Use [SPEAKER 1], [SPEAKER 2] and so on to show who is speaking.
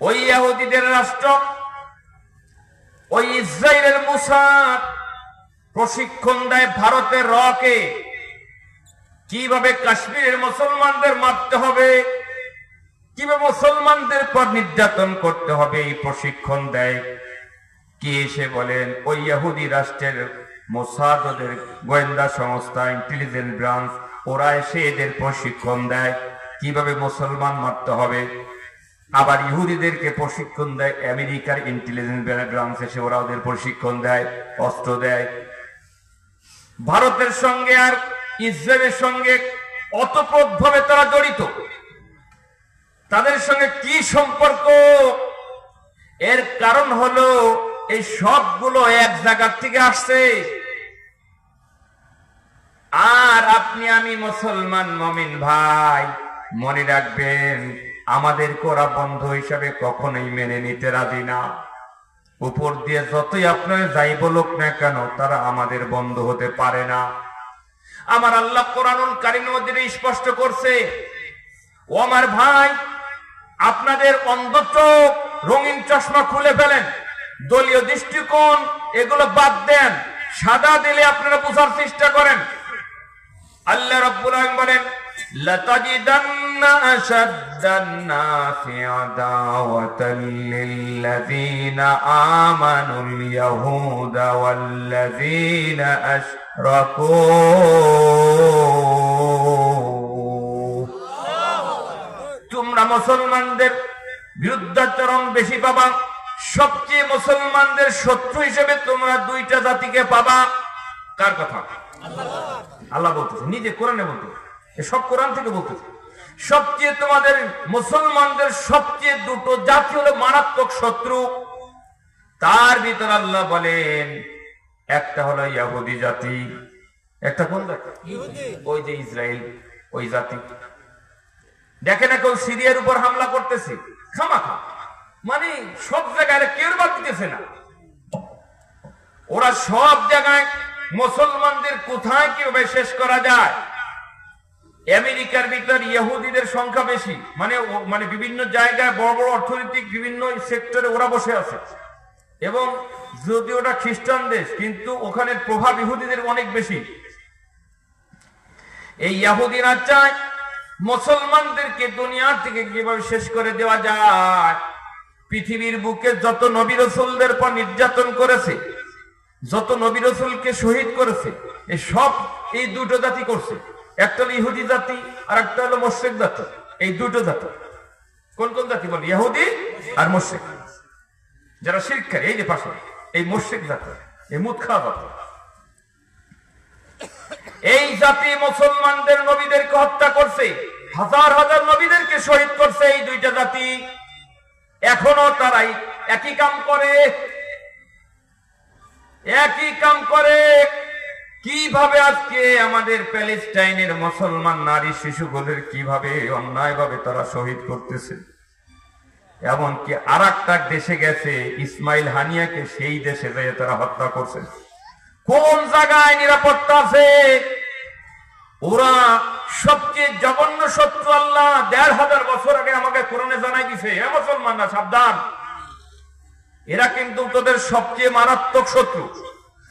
[SPEAKER 1] ওই ইহুদিদের রাষ্ট্র, ওই ইসরায়েলের মুসাদ প্রশিক্ষণ দেয় ভারতের রকে। কীভাবে কাশ্মীরের মুসলমানদের মারতে হবে, কীভাবে মুসলমানদের পর নির্যাতন করতে হবে, এই প্রশিক্ষণ দেয়। কি এসে বলেন, ওই ইহুদি রাষ্ট্রের মোসাদ, ওদের গোয়েন্দা সংস্থা ইন্টেলিজেন্স ব্রাঞ্চ ওরা এসে এদের প্রশিক্ষণ দেয়। কীভাবে মুসলমান মারতে হবে আবার ইহুদিদেরকে প্রশিক্ষণ দেয়, আমেরিকার ইন্টেলিজেন্স ব্রাঞ্চ এসে ওরা ওদের প্রশিক্ষণ দেয় অস্ত্র দেয়। ভারতের সঙ্গে আর ইসরায়েলের সঙ্গে অতপ্রতভাবে তারা জড়িত। তাদের সঙ্গে কি সম্পর্ক? এর কারণ হলো এই সবগুলো এক জায়গার থেকে আসছে। আর আপনি আমি মুসলমান মমিন ভাই, মনে রাখবেন আমাদের করা বন্ধ হিসাবে কখনোই মেনে নিতে রাজি না। উপর দিয়ে যতই আপনার যাই বলুক না কেন, তারা আমাদের বন্ধ হতে পারে না। আমার আল্লাহ কোরআনুল কারিমের মধ্যে স্পষ্ট করছে, ও আমার ভাই, আপনাদের অন্ধ চোখ, রঙিন চশমা খুলে ফেলেন, দলীয় দৃষ্টিকোণ, এগুলো বাদ দেন, সাদা দিলে আপনারা বোঝার চেষ্টা করেন। আল্লাহ রাব্বুল বলেন লাতাজিদান্না আশাদ্দান-নাসি আদাওয়াতাল লিল্লাযীনা আমানুল ইয়াহুদা ওয়াল্লাযীনা আশরাকু তোমরা মুসলমানদের বিরুদ্ধাচরণ বেশি পাবা। সবচেয়ে মুসলমানদের শত্রু হিসেবে তোমরা দুইটা জাতিকে পাবা। কার কথা? আল্লাহ বলতেছে, নিজে কোরআনে বলতেছে। সব কোরআন থেকে বলতেছে। সবচেয়ে তোমাদের মুসলমানদের সবচেয়ে দুটো জাতি হলো মারাত্মক শত্রু। তার ভিতর আল্লাহ বলেন একটা হলো ইয়াহুদি জাতি একটা কোন জাতি? ওই যে ইসরায়েল ওই জাতি। দেখে না কেউ সিরিয়ার উপর হামলা করতেছে? খামাখা মানে সব জায়গায় কেউ বাদ দিতেছে না। ওরা সব জায়গায় মুসলমানদের কোথায় কীভাবে শেষ করা যায়? আমেরিকার ভিতর ইহুদিদের সংখ্যা বেশি। মানে মানে বিভিন্ন জায়গায় বড় বড় অর্থনৈতিক বিভিন্ন সেক্টরে ওরা বসে আছে। এবং যদি ওটা খ্রিস্টান দেশ, কিন্তু ওখানে প্রভাব ইহুদিদের অনেক বেশি। এই ইয়াহুদিরা চায় মুসলমানদেরকে দুনিয়ার থেকে কীভাবে শেষ করে দেওয়া যায়? পৃথিবীর বুকে যত নবী রসুলদের পর নির্যাতন করেছে, যত নবী রসুলকে শহীদ করেছে এই সব এই দুটো জাতি করছে। একটা হলো ইহুদি জাতি আর একটা হলো মোশেক জাতি। এই দুটো জাতি। কোন কোন জাতি বল? ইহুদি আর মোশেক। যারা শিরকার এই যে পাশে, এই মোশেক জাতি, এই মুৎখা জাতি। এই জাতি মুসলমানদের নবীদেরকে হত্যা করছে, হাজার হাজার নবীদেরকে শহীদ করছে এই দুইটা জাতি। এখনও তারাই একই কাম করে, একই কাম করে। কীভাবে আজকে আমাদের প্যালেস্টাইনের মুসলমান নারী শিশুগুলোর কীভাবে অন্যায়ভাবে তারা শহীদ করতেছে? এমনকি আর একটা দেশে গেছে, ইসমাইল হানিয়াকে সেই দেশে যেয়ে তারা হত্যা করছে। কোন জায়গায় নিরাপত্তা আছে? ওরা সবচেয়ে জঘন্য শত্রু আল্লাহ দেড় হাজার বছর আগে আমাকে কোরআনে জানাই দিছে, এ মুসলমানরা, সাবধান। এরা কিন্তু তোদের সবচেয়ে মারাত্মক শত্রু।